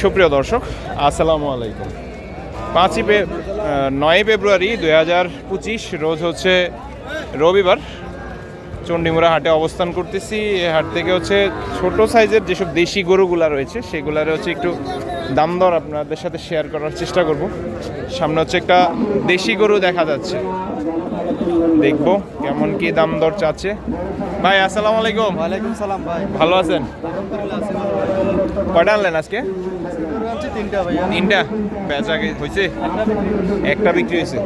সুপ্রিয় দর্শক, আসসালামু আলাইকুম। পাঁচই ফে নয় ফেব্রুয়ারি দুই হাজার পঁচিশ, রোজ হচ্ছে রবিবার। চণ্ডীমুড়া হাটে অবস্থান করতেছি। এই হাট থেকে হচ্ছে ছোট সাইজের যেসব দেশি গরুগুলা রয়েছে, সেগুলার হচ্ছে একটু দাম দর আপনাদের সাথে শেয়ার করার চেষ্টা করব। সামনে হচ্ছে একটা দেশি গরু দেখা যাচ্ছে। দেখব কেমন কি দাম দর চাচ্ছে। ভাই আসসালামু আলাইকুম। ওয়ালাইকুম সালাম ভাই। ভালো আছেন? কয়টা আনলেন আজকে? তিনটা বেচা হয়েছে একটা বিক্রি হয়েছে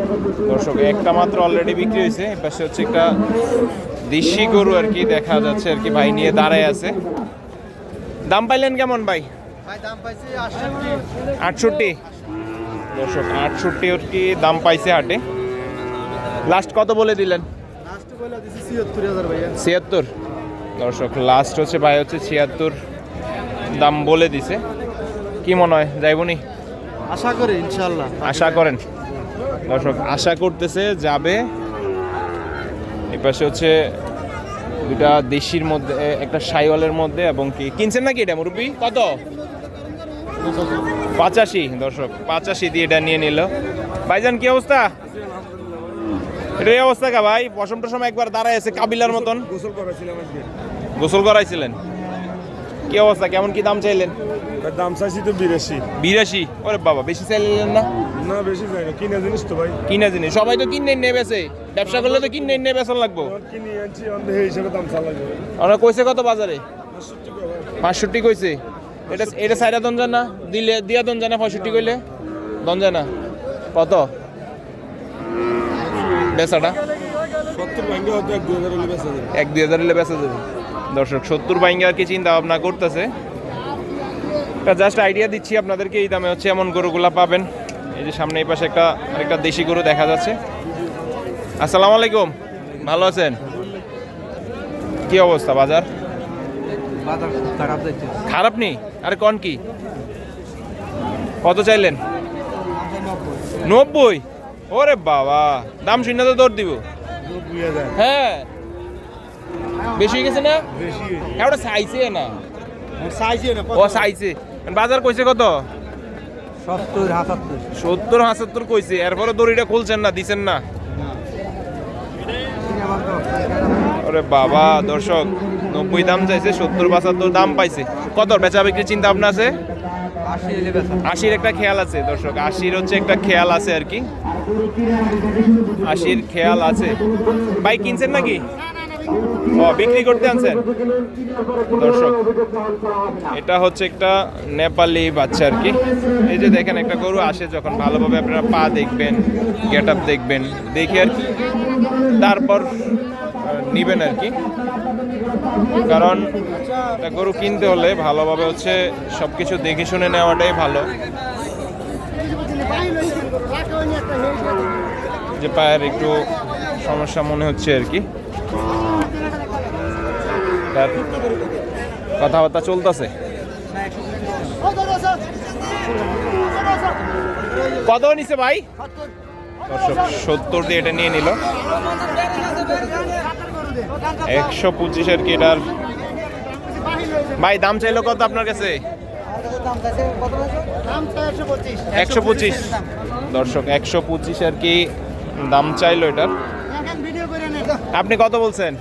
দর্শক একটা মাত্র অলরেডি বিক্রি হয়েছে পাশে হচ্ছে একটা দেশি গরু আর কি দেখা যাচ্ছে আর কি ভাই নিয়ে দাঁড়ায় আছে। দাম পাইলেন কেমন ভাই? ভাই দাম আটষট্টি। আটষট্টি? দর্শক আটষট্টি আর কি দাম পাইছে হাটে লাস্ট কত বলে দিলেন? ছিয়াত্তর ছিয়াত্তর? দর্শক লাস্ট হচ্ছে ভাই হচ্ছে ছিয়াত্তর। দাম বলে দিছে। কি মনে হয় যাইবনি? আশা করি ইনশাল্লাহ আশা করেন। দর্শক আশা করতেছে যাবে। এই পাশে হচ্ছে দুটা দেশির মধ্যে একটা সাইওয়ালের মধ্যে এবং কি কিনছেন নাকি এটা মুরব্বি? কত? পাঁচাশি দর্শক পাঁচাশি দিয়ে এটা নিয়ে নিল। ভাইজান কি অবস্থা? এটা অবস্থা কা ভাই? পশম টসম একবার দাঁড়ায় আছে কাবিলার মতন। গোসল করেছিলাম আজকে। গোসল করাইছিলেন? কি অবস্থা? কেমন কি দাম চাইলেন? দাম চাইছি তো বিরাশি। বিরাশি? ওরে বাবা বেশি চাইলেন না? না বেশি যাই না। কিনে জিনিস তো ভাই। কিনা জিনিস। সবাই তো কিনে নিয়ে বেছে ব্যবসা করলে তো কিনে নিয়ে বেতন লাগবো। কিনে আনছি অন্ধ হিসাবে দাম চালা যাবে আমরা কইছে কত বাজারে? পাঁচষট্টি কইছে। এটা এটা সাইডা দন জানা দিলে দিয়া দন জানা পঁয়ষট্টি কইলে? দন জানা কত? বেচাটা? এক দু হাজার হলে বেচা যাবে। দুই হাজার হলে বেচা যাবে। দর্শক সত্তর বাইঙ্গে আর কি চিন্তা ভাবনা করতেছে। জাস্ট আইডিয়া দিচ্ছি আপনাদেরকে এই দামে হচ্ছে এমন গরুগুলা পাবেন। এই যে সামনে এই পাশে একটা আরেকটা দেশি গরু দেখা যাচ্ছে। আসসালামু আলাইকুম। ভালো আছেন? কি অবস্থা বাজার? বাজার খারাপ নেই আরে কোন কি? কত চাইলেন? নব্বই? ওরে বাবা দাম শূন্য তো দৌড় দিব। হ্যাঁ। বেশি হয়ে গেছে না? হ্যাঁ ওটা সাইছে না। ও সাইছে বাজার কইছে কত? সত্তর হাসাত্তর কইছে। এরপরে দড়িটা খুলছেন না দিছেন না? ওরে বাবা দর্শক নব্বই দাম চাইছে সত্তর পঁচাত্তর দাম পাইছে। কত? বেচা বিক্রি চিন্তা ভাবনা আছে? আশির একটা খেয়াল আছে, দর্শক। আশির হচ্ছে একটা খেয়াল আছে আর কি। আশির খেয়াল আছে। ভাই, কিনছেন নাকি? ও, বিক্রি করতে আনছেন? দর্শক, এটা হচ্ছে একটা নেপালি বাচ্চা আর কি। এই যে দেখেন, একটা গরু আসে যখন ভালোভাবে আপনারা পা দেখবেন গেট আপ দেখবেন, দেখে আর কি। তারপর নিবেন আর কি। কারণ একটা গরু কিনতে হলে ভালোভাবে হচ্ছে সব কিছু দেখে শুনে নেওয়াটাই ভালো। যে পায়ের একটু সমস্যা মনে হচ্ছে আর কি। কথাবার্তা চলতেছে। কত নিছে ভাই? সত্তর দিয়ে এটা নিয়ে নিল। একশো পঁচিশ আর কি এটার ভাই, দাম চাইলো কত আপনার কাছে? একশো পঁচিশ। দর্শক, একশো পঁচিশ আর কি দাম চাইলো এটার? আপনি কত বলছেন?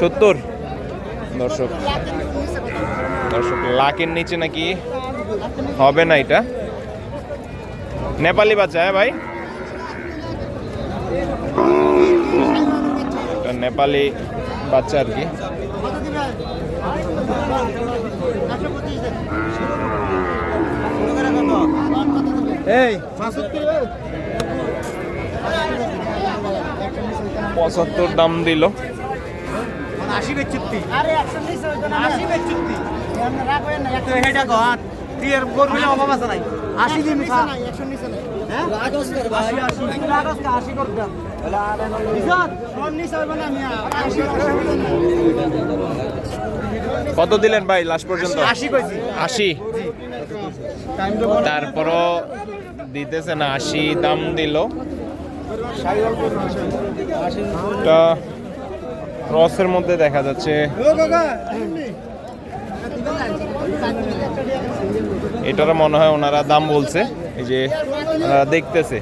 সত্তর। দর্শক দর্শক, লাখের নিচে নাকি হবে না এটা? নেপালি বাচ্চা হ্যাঁ ভাই? নেপালি বাচ্চা আর কি। এই পঁচাত্তর দাম দিল। আশি হয় আশি দিন হ্যাঁ? রাগস কর ভাই আশি রাগস কত দিলেন ভাই লাস্ট পর্যন্ত? আশি তারপরও দিতেছে না আশি দাম দিল। ক্রসের মধ্যে দেখা যাচ্ছে। এটারও মনে হয় ওনারা দাম বলছে এই যে দেখতেছে।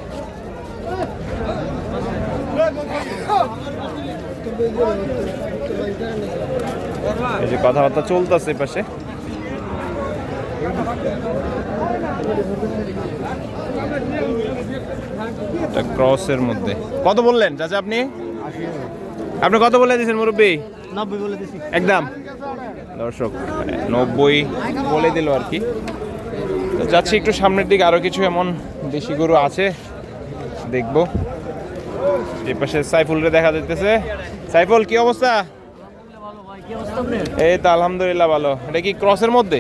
এই যে কথাবার্তা চলতেছে পাশে। এটা ক্রসের মধ্যে। কত বললেন চাচা আপনি? আপনি কত বলে দিয়েছেন মুরব্বী? নব্বই বলে দিছি। একদম। দর্শক মানে নব্বই বলে দিল আর কি। তো যাচ্ছি একটু সামনের দিকে আরও কিছু এমন দেশি গরু আছে দেখব। এ পাশে সাইফুলরে দেখা যাইতেছে। সাইফুল কি অবস্থা? এই তো আলহামদুলিল্লাহ ভালো। এটা কি ক্রসের মধ্যে?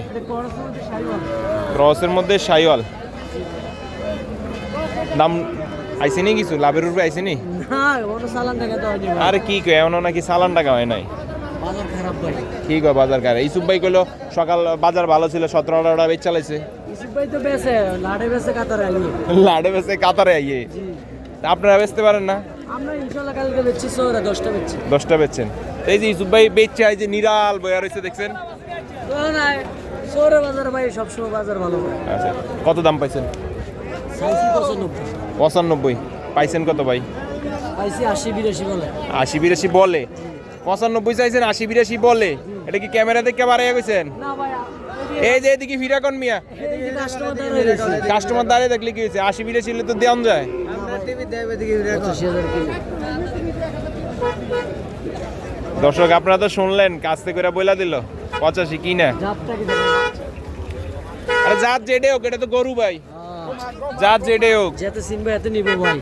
ক্রসের মধ্যে সাইওয়াল। দাম আইসিনি কিছু? লাভের উপরে আইসিনি? আরে কি কয় এমন নাকি সালান টাকা হয় নাই? বাজার খারাপ ভাই কি কয় বাজার কারে ইসুফ ভাই কইলো সকাল বাজার ভালো ছিল সতেরো আঠারোটা বেচ চালাইছে। লাড়ে বেচে কাতারে আইয়ে। আপনারা বেচতে পারেন না? আমরা ইনশাল্লাহ কালকে বেচছি সোরা দশটা বেচছি। দশটা বেচছেন। এই যে ইসুফ ভাই বেচছে এই যে নিরাল বয়া রয়েছে দেখছেন? না সোরে বাজার ভাই সবসময় বাজার ভালো আচ্ছা কত দাম পাইছেন? সাইসি পঁচানব্বই। পঁচানব্বই। পাইছেন কত ভাই? পাইছি আশি বিরাশি বলে। আশি বিরাশি বলে। পঁচানব্বই চাইছেন আশি বিরাশি বলে। এটা কি ক্যামেরা দেখে বাড়াইয়া গেছেন না ভাই এই যে এদিকে ফিরাকন মিয়া। কাস্টমার দাঁড়িয়ে দেখলে কি হয়েছে? আশি বিরাশি হলে তো দেওয়া যায়। দর্শক আপনারা তো শুনলেন কাস্তে থেকে করে বইলা দিল পঁচাশি কি না আরে জাত জেডে হোক এটা তো গরু ভাই। জাত জেডে হোক। যেতে সিম্বা এত নিবে ভাই।